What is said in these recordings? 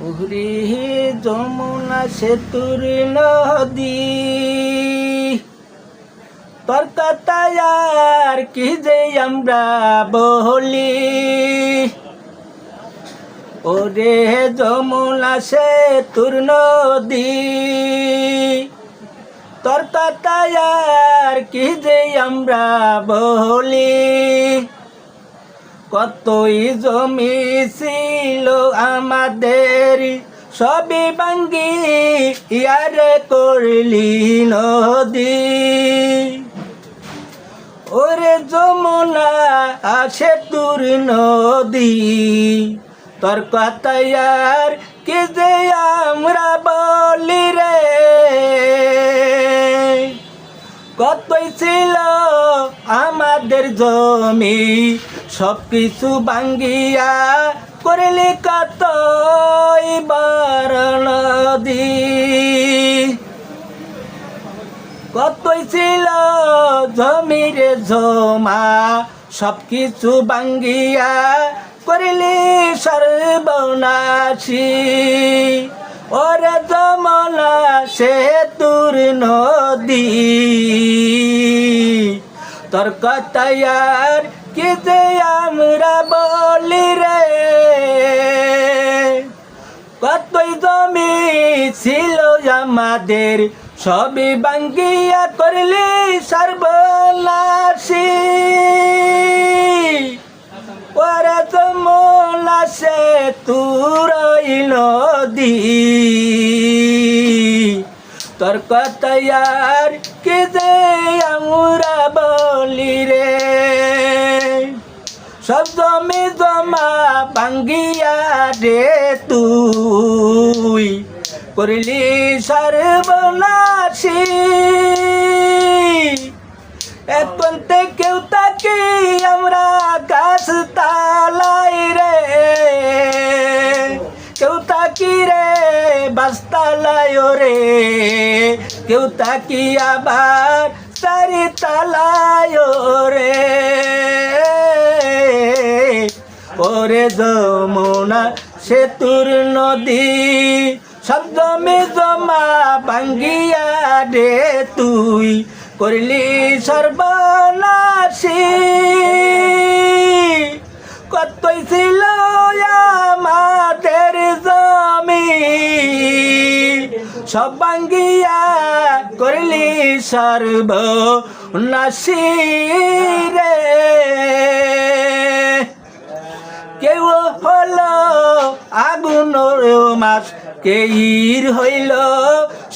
উহরি যমুনা সেতুর নদী তোর কথায়ার কি যে আমরা বলি? ওরে যমুনা সেতুর নদী তোর কথায়ার কি যে আমরা বলি? কতই জমি ছিল আমাদের, সবই ভাঙ্গি ইয়ারে করলি নদী। ওরে যমুনা আছে তোর নদী, তোর কথায়ার কি যে আমরা বলি রে? কতই ছিল আমাদের জমি সব কিছু ভাঙ্গিয়া করলে কতই বার নদী কতই ছিল জমির জমা সব কিছু ভাঙ্গিয়া করিলি সর্বনাশী। ওরে যমনা সে তোর নদী। তোর কথায়ার কি যে আমরা বলি রে? কতই জমি ছিল আমাদের, সবই বাঙ্গিয়া করলি সর্বনাশী। ওরে যমুনা সে তুরই নদী তোর কথায়ার কি যে আমরা বলি রে? সব জমি জমা ভাঙ্গিয়া রে তুই। করলি সর্বনাশী বাস্তালায় রে। কেউ তাকি আবার চারি তালায় রে। ওরে যমুনা সেতুর নদী, সব জমে ভাঙ্গিয়া রে তুই। করলি সর্বনাশী। কতই ছিল আমাদের সব ভাঙ্গিয়া করলি সর্বনাশী রে কেউ হলো আগুন মাস কেইর হইল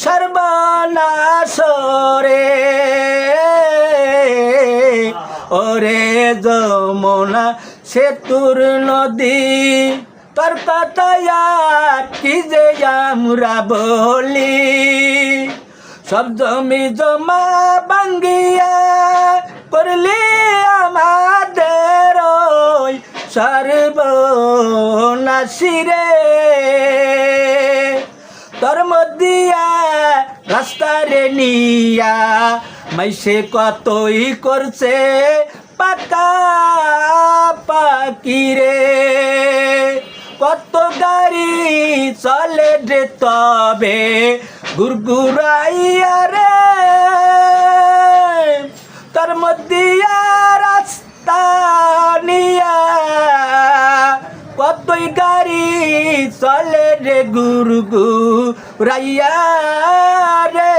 সর্বনাশ রে ওরে যমুনা সেতুর নদী তোর কথায়ার কি যে আমরা বলি? সব জমি জমা ভাঙ্গিয়া করলি আমাদের ওই সর্বনাশী রে তোর মধ্যিয়া রাস্তারে নিয়া মাইসে কতই করছে পাকা পাকি কত গাড়ি চলে রে তবে গুরগুরাইয়া রে। তোর মধ্যিয়া রাস্তা নিয়া কতই গাড়ি চলে রে গুরগু রাইয়া রে।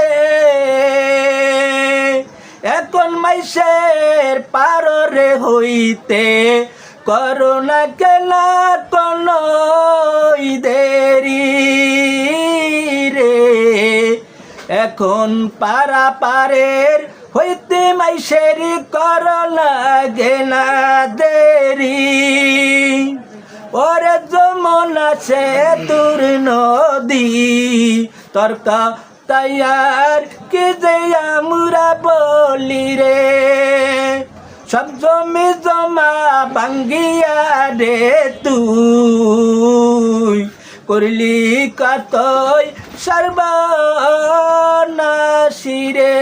এখন মাইসের পাররে হইতে করোনা কেনা কোন দেরি রে। এখন পারা পারের হইতে মাইসের করোনা গেনা দেরি। ওরে যমুনা সে তোর নদী, তর্কা তাইয়ার কে যে আমরা বলি রে। সব জমি ভাঙ্গিয়া রে তুই। করলি কতই সর্বনাশী রে।